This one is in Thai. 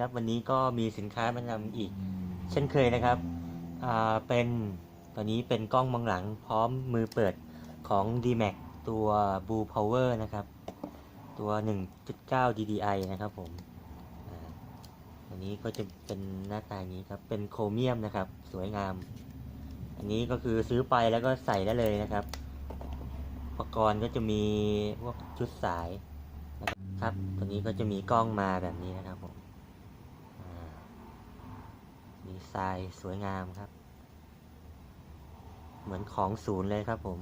ครับวันนี้ก็มีสินค้ามานำอีก เช่นเคยนะครับอ่าเป็นตอนนี้เป็นกล้องมองหลังพร้อมมือเปิดของ D-Max ตัว Blue Power นะครับ ตัว 1.9 DDI นะครับผมอ่าตัวนี้ก็จะเป็นหน้าตาอย่างนี้ครับ เป็นโครเมียมนะครับ สวยงาม อันนี้ก็คือซื้อไปแล้วก็ใส่ได้เลยนะครับ อุปกรณ์ก็จะมีพวกชุดสายนะครับ ตัวนี้ก็จะมีกล้องมาแบบนี้นะครับผมอ่า ดีทรายสวยงามครับ เหมือนของศูนย์เลยครับผม